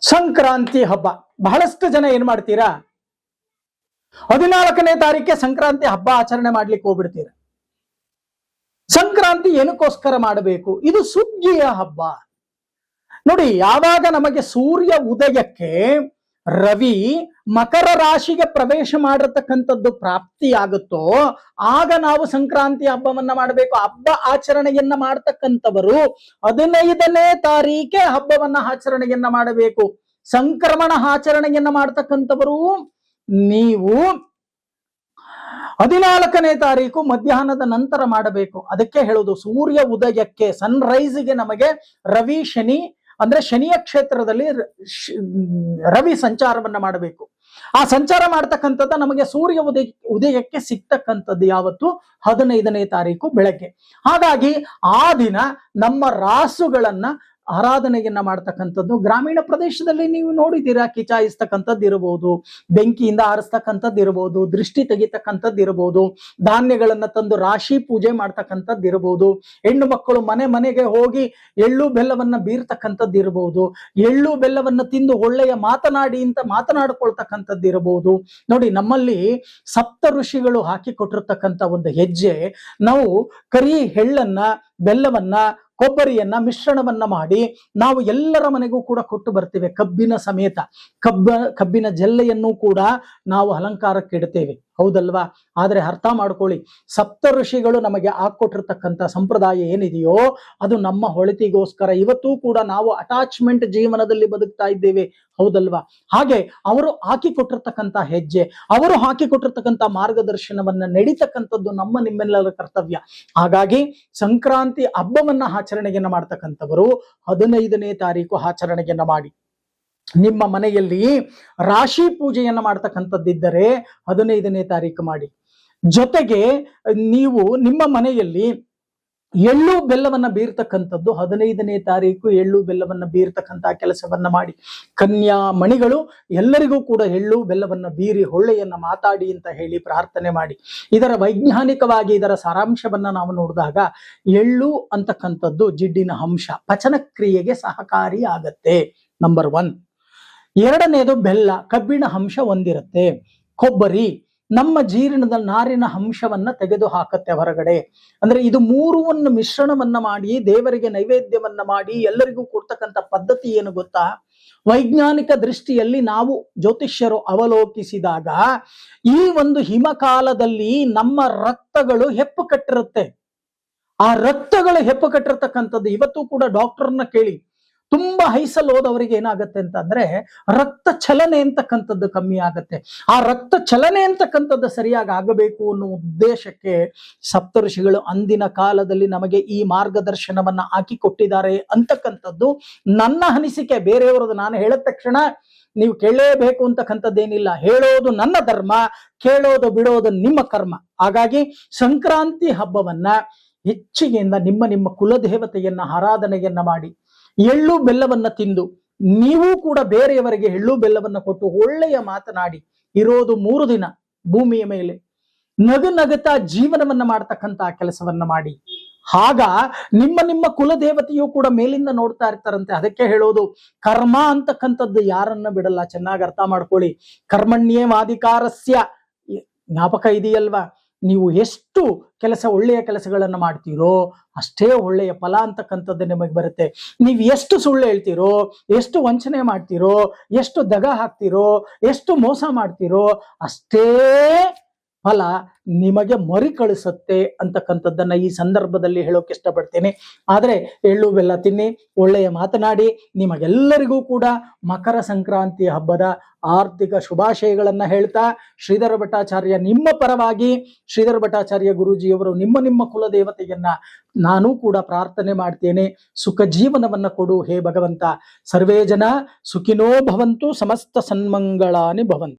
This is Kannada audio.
ಸಂಕ್ರಾಂತಿ ಹಬ್ಬ. ಬಹಳಷ್ಟು ಜನ ಏನ್ ಮಾಡ್ತೀರಾ? ಹದಿನಾಲ್ಕನೇ ತಾರೀಕೆ ಸಂಕ್ರಾಂತಿ ಹಬ್ಬ ಆಚರಣೆ ಮಾಡ್ಲಿಕ್ಕೆ ಹೋಗ್ಬಿಡ್ತೀರ? ಸಂಕ್ರಾಂತಿ ಏನಕ್ಕೋಸ್ಕರ ಮಾಡಬೇಕು? ಇದು ಸುಗ್ಗಿಯ ಹಬ್ಬ. ನೋಡಿ, ಯಾವಾಗ ನಮಗೆ ಸೂರ್ಯ ಉದಯಕ್ಕೆ ರವಿ ಮಕರ ರಾಶಿಗೆ ಪ್ರವೇಶ ಮಾಡಿರ್ತಕ್ಕಂಥದ್ದು ಪ್ರಾಪ್ತಿಯಾಗುತ್ತೋ, ಆಗ ನಾವು ಸಂಕ್ರಾಂತಿ ಹಬ್ಬವನ್ನ ಮಾಡಬೇಕು. ಹಬ್ಬ ಆಚರಣೆಯನ್ನ ಮಾಡ್ತಕ್ಕಂಥವರು ಹದಿನೈದನೇ ತಾರೀಕೆ ಹಬ್ಬವನ್ನ ಆಚರಣೆಯನ್ನ ಮಾಡಬೇಕು. ಸಂಕ್ರಮಣ ಆಚರಣೆಯನ್ನ ಮಾಡ್ತಕ್ಕಂಥವರು ನೀವು ಹದಿನಾಲ್ಕನೇ ತಾರೀಕು ಮಧ್ಯಾಹ್ನದ ನಂತರ ಮಾಡಬೇಕು. ಅದಕ್ಕೆ ಹೇಳುದು ಸೂರ್ಯ ಉದಯಕ್ಕೆ ಸನ್ ಸನ್ರೈಸ್ಗೆ ನಮಗೆ ರವಿ, ಶನಿ ಅಂದ್ರೆ ಶನಿಯ ಕ್ಷೇತ್ರದಲ್ಲಿ ರವಿ ಸಂಚಾರವನ್ನ ಮಾಡಬೇಕು. ಆ ಸಂಚಾರ ಮಾಡ್ತಕ್ಕಂಥದ್ದು ನಮಗೆ ಸೂರ್ಯ ಉದಯ, ಉದಯಕ್ಕೆ ಸಿಗ್ತಕ್ಕಂಥದ್ದು ಯಾವತ್ತು? ಹದಿನೈದನೇ ತಾರೀಕು ಬೆಳಗ್ಗೆ. ಹಾಗಾಗಿ ಆ ದಿನ ನಮ್ಮ ರಾಸುಗಳನ್ನ ಆರಾಧನೆಯನ್ನ ಮಾಡ್ತಕ್ಕಂಥದ್ದು ಗ್ರಾಮೀಣ ಪ್ರದೇಶದಲ್ಲಿ ನೀವು ನೋಡಿದ್ದೀರಾ, ಕಿಚಾಯಿಸ್ತಕ್ಕಂಥದ್ದು ಇರಬಹುದು ಬೆಂಕಿಯಿಂದ ಆರಿಸ್ತಕ್ಕಂಥದ್ದು ಇರಬಹುದು ದೃಷ್ಟಿ ತೆಗಿತಕ್ಕಂಥದ್ದು ಇರಬಹುದು ಧಾನ್ಯಗಳನ್ನ ತಂದು ರಾಶಿ ಪೂಜೆ ಮಾಡ್ತಕ್ಕಂಥದ್ದು ಇರಬಹುದು ಹೆಣ್ಣು ಮಕ್ಕಳು ಮನೆ ಮನೆಗೆ ಹೋಗಿ ಎಳ್ಳು ಬೆಲ್ಲವನ್ನ ಬೀರ್ತಕ್ಕಂಥದ್ದು ಇರಬಹುದು ಎಳ್ಳು ಬೆಲ್ಲವನ್ನ ತಿಂದು ಒಳ್ಳೆಯ ಮಾತನಾಡಿ ಅಂತ ಮಾತನಾಡಿಕೊಳ್ತಕ್ಕಂಥದ್ದು ಇರಬಹುದು ನೋಡಿ, ನಮ್ಮಲ್ಲಿ ಸಪ್ತ ಋಷಿಗಳು ಹಾಕಿ ಕೊಟ್ಟಿರ್ತಕ್ಕಂಥ ಒಂದು ಹೆಜ್ಜೆ, ನಾವು ಕರಿ ಎಳ್ಳನ್ನ, ಬೆಲ್ಲವನ್ನ ಕೊಬ್ಬರಿಯನ್ನ ಮಿಶ್ರಣವನ್ನ ಮಾಡಿ ನಾವು ಎಲ್ಲರ ಮನೆಗೂ ಕೂಡ ಕೊಟ್ಟು ಬರ್ತೇವೆ ಕಬ್ಬಿನ ಸಮೇತ. ಕಬ್ಬ, ಕಬ್ಬಿನ ಜಲ್ಲೆಯನ್ನು ಕೂಡ ನಾವು ಅಲಂಕಾರಕ್ಕೆ ಇಡ್ತೇವೆ. ಹೌದಲ್ವಾ? ಆದ್ರೆ ಅರ್ಥ ಮಾಡ್ಕೊಳ್ಳಿ ಸಪ್ತ ಋಷಿಗಳು ನಮಗೆ ಹಾಕೊಟ್ಟಿರ್ತಕ್ಕಂಥ ಸಂಪ್ರದಾಯ ಏನಿದೆಯೋ, ಅದು ನಮ್ಮ ಹೊಳತಿಗೋಸ್ಕರ. ಇವತ್ತೂ ಕೂಡ ನಾವು ಅಟ್ಯಾಚ್ಮೆಂಟ್ ಜೀವನದಲ್ಲಿ ಬದುಕ್ತಾ ಇದ್ದೇವೆ, ಹೌದಲ್ವಾ? ಹಾಗೆ ಅವರು ಹಾಕಿ ಕೊಟ್ಟಿರ್ತಕ್ಕಂಥ ಹೆಜ್ಜೆ, ಅವರು ಹಾಕಿ ಕೊಟ್ಟಿರ್ತಕ್ಕಂಥ ಮಾರ್ಗದರ್ಶನವನ್ನ ನಡೀತಕ್ಕಂಥದ್ದು ನಮ್ಮ ನಿಮ್ಮೆಲ್ಲರ ಕರ್ತವ್ಯ. ಹಾಗಾಗಿ ಸಂಕ್ರಾಂತಿ ಹಬ್ಬವನ್ನ ಆಚರಣೆಯನ್ನ ಮಾಡ್ತಕ್ಕಂಥವರು ಹದಿನೈದನೇ ತಾರೀಕು ಆಚರಣೆಯನ್ನ ಮಾಡಿ. ನಿಮ್ಮ ಮನೆಯಲ್ಲಿ ರಾಶಿ ಪೂಜೆಯನ್ನು ಮಾಡ್ತಕ್ಕಂಥದ್ದಿದ್ದರೆ ಹದಿನೈದನೇ ತಾರೀಕು ಮಾಡಿ. ಜೊತೆಗೆ ನೀವು ನಿಮ್ಮ ಮನೆಯಲ್ಲಿ ಎಳ್ಳು ಬೆಲ್ಲವನ್ನ ಬೀರ್ತಕ್ಕಂಥದ್ದು ಹದಿನೈದನೇ ತಾರೀಕು ಎಳ್ಳು ಬೆಲ್ಲವನ್ನ ಬೀರ್ತಕ್ಕಂಥ ಕೆಲಸವನ್ನ ಮಾಡಿ. ಕನ್ಯಾ ಮಣಿಗಳು ಎಲ್ಲರಿಗೂ ಕೂಡ ಎಳ್ಳು ಬೆಲ್ಲವನ್ನ ಬೀರಿ ಹೊಳ್ಳೆಯನ್ನ ಮಾತಾಡಿ ಅಂತ ಹೇಳಿ ಪ್ರಾರ್ಥನೆ ಮಾಡಿ. ಇದರ ವೈಜ್ಞಾನಿಕವಾಗಿ ಇದರ ಸಾರಾಂಶವನ್ನ ನಾವು ನೋಡಿದಾಗ ಎಳ್ಳು ಅಂತಕ್ಕಂಥದ್ದು ಜಿಡ್ಡಿನ ಅಂಶ ಪಚನ ಕ್ರಿಯೆಗೆ ಸಹಕಾರಿ ಆಗತ್ತೆ ನಂಬರ್ ಒನ್ ಎರಡನೇದು ಬೆಲ್ಲ, ಕಬ್ಬಿಣ ಅಂಶ ಹೊಂದಿರುತ್ತೆ. ಕೊಬ್ಬರಿ, ನಮ್ಮ ಜೀರ್ಣದ ನಾರಿನ ಅಂಶವನ್ನ ತೆಗೆದು ಹಾಕತ್ತೆ ಹೊರಗಡೆ. ಅಂದ್ರೆ ಇದು ಮೂರುವನ್ನು ಮಿಶ್ರಣವನ್ನ ಮಾಡಿ, ದೇವರಿಗೆ ನೈವೇದ್ಯವನ್ನ ಮಾಡಿ, ಎಲ್ಲರಿಗೂ ಕೊಡ್ತಕ್ಕಂಥ ಪದ್ಧತಿ ಏನು ಗೊತ್ತಾ? ವೈಜ್ಞಾನಿಕ ದೃಷ್ಟಿಯಲ್ಲಿ ನಾವು ಜ್ಯೋತಿಷ್ಯರು ಅವಲೋಕಿಸಿದಾಗ ಈ ಒಂದು ಹಿಮಕಾಲದಲ್ಲಿ ನಮ್ಮ ರಕ್ತಗಳು ಹೆಪ್ಪು ಕಟ್ಟಿರುತ್ತೆ. ಆ ರಕ್ತಗಳು ಹೆಪ್ಪು ಕಟ್ಟಿರ್ತಕ್ಕಂಥದ್ದು ಇವತ್ತು ಕೂಡ ಡಾಕ್ಟರ್ನ ಕೇಳಿ. ತುಂಬಾ ಹೈಸಲ್ ಹೋದವರಿಗೆ ಏನಾಗುತ್ತೆ ಅಂತ ಅಂದ್ರೆ ರಕ್ತ ಚಲನೆ ಅಂತಕ್ಕಂಥದ್ದು ಕಮ್ಮಿ ಆಗತ್ತೆ. ಆ ರಕ್ತ ಚಲನೆ ಅಂತಕ್ಕಂಥದ್ದು ಸರಿಯಾಗಿ ಆಗಬೇಕು ಅನ್ನೋ ಉದ್ದೇಶಕ್ಕೆ ಸಪ್ತಋಷಿಗಳು ಅಂದಿನ ಕಾಲದಲ್ಲಿ ನಮಗೆ ಈ ಮಾರ್ಗದರ್ಶನವನ್ನ ಹಾಕಿ ಕೊಟ್ಟಿದ್ದಾರೆ ಅಂತಕ್ಕಂಥದ್ದು ನನ್ನ ಅನಿಸಿಕೆ. ಬೇರೆಯವರದು ನಾನು ಹೇಳಿದ ತಕ್ಷಣ ನೀವು ಕೇಳಲೇಬೇಕು ಅಂತಕ್ಕಂಥದ್ದೇನಿಲ್ಲ. ಹೇಳೋದು ನನ್ನ ಧರ್ಮ, ಕೇಳೋದು ಬಿಡೋದು ನಿಮ್ಮ ಕರ್ಮ. ಹಾಗಾಗಿ ಸಂಕ್ರಾಂತಿ ಹಬ್ಬವನ್ನ ಹೆಚ್ಚಿಗೆಯಿಂದ ನಿಮ್ಮ ನಿಮ್ಮ ಕುಲದೇವತೆಯನ್ನ ಆರಾಧನೆಯನ್ನ ಮಾಡಿ. ಎಳ್ಳು ಬೆಲ್ಲವನ್ನ ತಿಂದು, ನೀವು ಕೂಡ ಬೇರೆಯವರಿಗೆ ಎಳ್ಳು ಬೆಲ್ಲವನ್ನ ಕೊಟ್ಟು ಒಳ್ಳೆಯ ಮಾತನಾಡಿ, ಇರೋದು ಮೂರು ದಿನ ಭೂಮಿಯ ಮೇಲೆ. ನಗು ನಗುತ್ತಾ ಜೀವನವನ್ನ ಮಾಡ್ತಕ್ಕಂತ ಕೆಲಸವನ್ನ ಮಾಡಿ. ಆಗ ನಿಮ್ಮ ನಿಮ್ಮ ಕುಲದೇವತೆಯು ಕೂಡ ಮೇಲಿಂದ ನೋಡ್ತಾ ಇರ್ತಾರಂತೆ. ಅದಕ್ಕೆ ಹೇಳೋದು, ಕರ್ಮ ಅಂತಕ್ಕಂಥದ್ದು ಯಾರನ್ನ ಬಿಡಲ್ಲ. ಚೆನ್ನಾಗಿ ಅರ್ಥ ಮಾಡ್ಕೊಳ್ಳಿ. ಕರ್ಮಣ್ಯೇವಾಧಿಕಾರಸ್ಯ. ಜ್ಞಾಪಕ ಇದೆಯಲ್ವಾ? ನೀವು ಎಷ್ಟು ಕೆಲಸ, ಒಳ್ಳೆಯ ಕೆಲಸಗಳನ್ನು ಮಾಡ್ತೀರೋ ಅಷ್ಟೇ ಒಳ್ಳೆಯ ಫಲ ಅಂತಕ್ಕಂಥದ್ದು ನಿಮಗೆ ಬರುತ್ತೆ. ನೀವು ಎಷ್ಟು ಸುಳ್ಳು ಹೇಳ್ತೀರೋ, ಎಷ್ಟು ವಂಚನೆ ಮಾಡ್ತೀರೋ, ಎಷ್ಟು ದಗ ಹಾಕ್ತಿರೋ, ಎಷ್ಟು ಮೋಸ ಮಾಡ್ತೀರೋ ಅಷ್ಟೇ ಫಲ ನಿಮಗೆ ಮರಿಕಳಿಸುತ್ತೆ ಅಂತಕ್ಕಂಥದ್ದನ್ನ ಈ ಸಂದರ್ಭದಲ್ಲಿ ಹೇಳೋಕೆ ಇಷ್ಟಪಡ್ತೇನೆ. ಆದರೆ ಎಳ್ಳು ಬೆಲ್ಲ ತಿನ್ನಿ, ಒಳ್ಳೆಯ ಮಾತನಾಡಿ, ನಿಮಗೆಲ್ಲರಿಗೂ ಕೂಡ ಮಕರ ಸಂಕ್ರಾಂತಿ ಹಬ್ಬದ ಆರ್ಥಿಕ ಶುಭಾಶಯಗಳನ್ನ ಹೇಳ್ತಾ, ಶ್ರೀಧರ ಭಟ್ಟಾಚಾರ್ಯ ನಿಮ್ಮ ಪರವಾಗಿ, ಶ್ರೀಧರ ಭಟ್ಟಾಚಾರ್ಯ ಗುರುಜಿಯವರು ನಿಮ್ಮ ನಿಮ್ಮ ಕುಲದೇವತೆಯನ್ನ ನಾನು ಕೂಡ ಪ್ರಾರ್ಥನೆ ಮಾಡ್ತೇನೆ. ಸುಖ ಜೀವನವನ್ನ ಕೊಡು ಹೇ ಭಗವಂತ. ಸರ್ವೇ ಜನ ಸುಖಿನೋ ಭವಂತು, ಸಮಸ್ತ ಸನ್ಮಂಗಳಾನಿ ಭವಂತು.